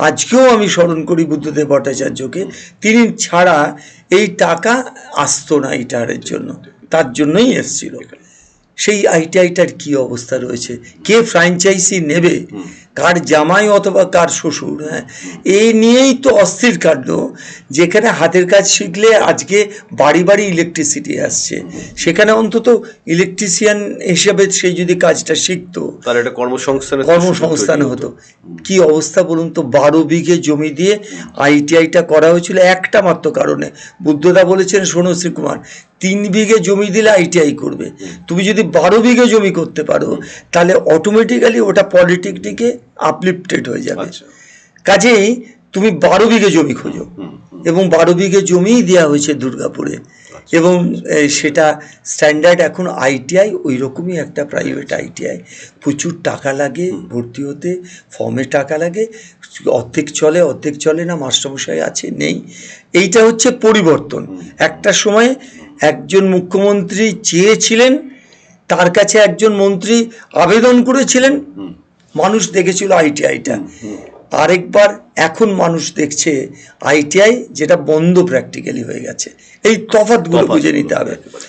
আজকেও আমি স্মরণ করি বুদ্ধদেব ভট্টাচার্যকে। তিনি ছাড়া এই টাকা আসতো না ইটারের জন্য। তার জন্যই এসছিল। সেই আইটিআইটার কি অবস্থা রয়েছে? কে ফ্র্যাঞ্চাইজি নেবে? কার জামাই অথবা কার শ্বশুর হ্যাঁ এই নিয়েই তো অস্থির কাণ্ড যেখানে হাতের কাজ শিখলে আজকে বাড়ি বাড়ি ইলেকট্রিসিটি আসছে। সেখানে অন্তত ইলেকট্রিশিয়ান হিসেবে সে যদি কাজটা শিখতো তাহলে একটা কর্মসংস্থানের কর্মসংস্থান হতো। কি অবস্থা বলুন তো বারো বিঘে জমি দিয়ে আইটিআইটা করা হয়েছিল একটা মাত্র কারণে। বুদ্ধদা বলেছেন শোনো শ্রীকুমার তিন বিঘে জমি দিলে আইটিআই করবে। তুমি যদি বারো বিঘে জমি করতে পারো তাহলে অটোমেটিক্যালি ওটা পলিটেকনিকে আপলিফটেড হয়ে যাবে। আচ্ছা। কাজেই তুমি বারো বিঘে জমি খোঁজো এবং বারো বিঘে জমিই দেওয়া হয়েছে দুর্গাপুরে। এবং সেটা স্ট্যান্ডার্ড এখন আইটিআই ওই রকমই একটা প্রাইভেট আইটিআই প্রচুর টাকা লাগে ভর্তি হতে ফর্মে টাকা লাগে অর্ধেক চলে অর্ধেক চলে না মাস্টারমশাই আছে নেই। এইটা হচ্ছে পরিবর্তন। একটা সময় একজন মুখ্যমন্ত্রী চেয়েছিলেন তার কাছে একজন মন্ত্রী আবেদন করেছিলেন মানুষ দেখেছিল আইটিআইটা আরেকবার এখন মানুষ দেখছে আইটিআই যেটা বন্ধ প্র্যাকটিক্যালি হয়ে গেছে। এই তফাৎগুলো তফাৎ। বুঝে নিতে হবে।